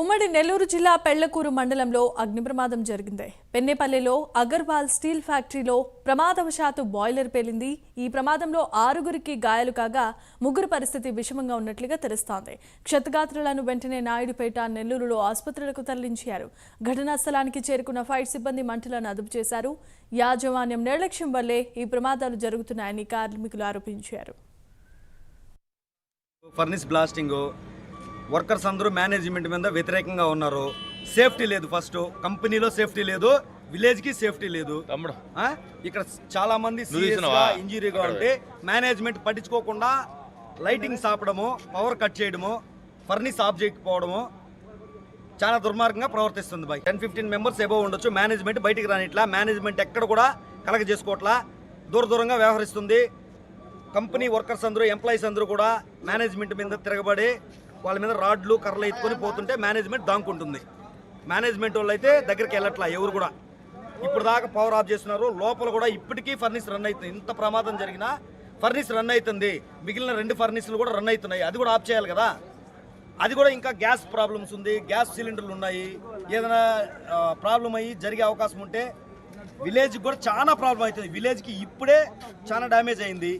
ఉమ్మడి నెల్లూరు జిల్లా పెళ్ళకూరు మండలంలో అగ్ని ప్రమాదం జరిగింది. పెన్నేపల్లిలో అగర్వాల్ స్టీల్ ఫ్యాక్టరీలో ప్రమాదవశాత్తు బాయిలర్ పేలింది. ఈ ప్రమాదంలో ఆరుగురికి గాయాలు కాగా ముగ్గురు పరిస్థితి విషమంగా ఉన్నట్లుగా తెలుస్తోంది. క్షతగాత్రులను వెంటనే నాయుడుపేట నెల్లూరులో ఆసుపత్రులకు తరలించారు. ఘటనా స్థలానికి చేరుకున్న ఫైర్ సిబ్బంది మంటలను అదుపు చేశారు. యాజమాన్యం నిర్లక్ష్యం వల్లే ఈ ప్రమాదాలు జరుగుతున్నాయని కార్మికులు ఆరోపించారు. ఫర్నిస్ బ్లాస్టింగ్ వర్కర్స్ అందరూ మేనేజ్మెంట్ మీద వ్యతిరేకంగా ఉన్నారు. సేఫ్టీ లేదు ఫస్ట్. కంపెనీలో సేఫ్టీ లేదు విలేజ్కి సేఫ్టీ లేదు? ఇక్కడ చాలా మంది? ఇంజరీగా ఉంటే మేనేజ్మెంట్ పట్టించుకోకుండా లైటింగ్స్ ఆపడము పవర్ కట్ చేయడము ఫర్నిస్ ఆఫ్ చేయకపోవడము చాలా దుర్మార్గంగా ప్రవర్తిస్తుంది by ten fifteen members above ఉండొచ్చు. మేనేజ్మెంట్ బయటికి రానిట్లా మేనేజ్మెంట్ ఎక్కడ కూడా కలగ చేసుకోవట్లా దూర దూరంగా వ్యవహరిస్తుంది. కంపెనీ వర్కర్స్ అందరూ ఎంప్లాయీస్ అందరూ కూడా మేనేజ్మెంట్ మీద తిరగబడి వాళ్ళ మీద రాడ్లు కర్రలు ఎత్తుకొని పోతుంటే మేనేజ్మెంట్ దాంకుంటుంది. మేనేజ్మెంట్ వాళ్ళు అయితే దగ్గరికి వెళ్ళట్లా ఎవరు కూడా. ఇప్పుడు దాకా పవర్ ఆఫ్ చేస్తున్నారు. లోపల కూడా ఇప్పటికీ ఫర్నిస్ రన్ అవుతుంది ఇంత ప్రమాదం జరిగినా ఫర్నిస్ రన్ అవుతుంది మిగిలిన రెండు ఫర్నిస్లు కూడా రన్ అవుతున్నాయి. అది కూడా ఆఫ్ చేయాలి కదా. అది కూడా ఇంకా గ్యాస్ ప్రాబ్లమ్స్ ఉంది. గ్యాస్ సిలిండర్లు ఉన్నాయి. ఏదైనా ప్రాబ్లం అయ్యి జరిగే అవకాశం ఉంటే విలేజ్కి కూడా చాలా ప్రాబ్లం అవుతుంది. విలేజ్కి ఇప్పుడే చాలా డ్యామేజ్ అయింది.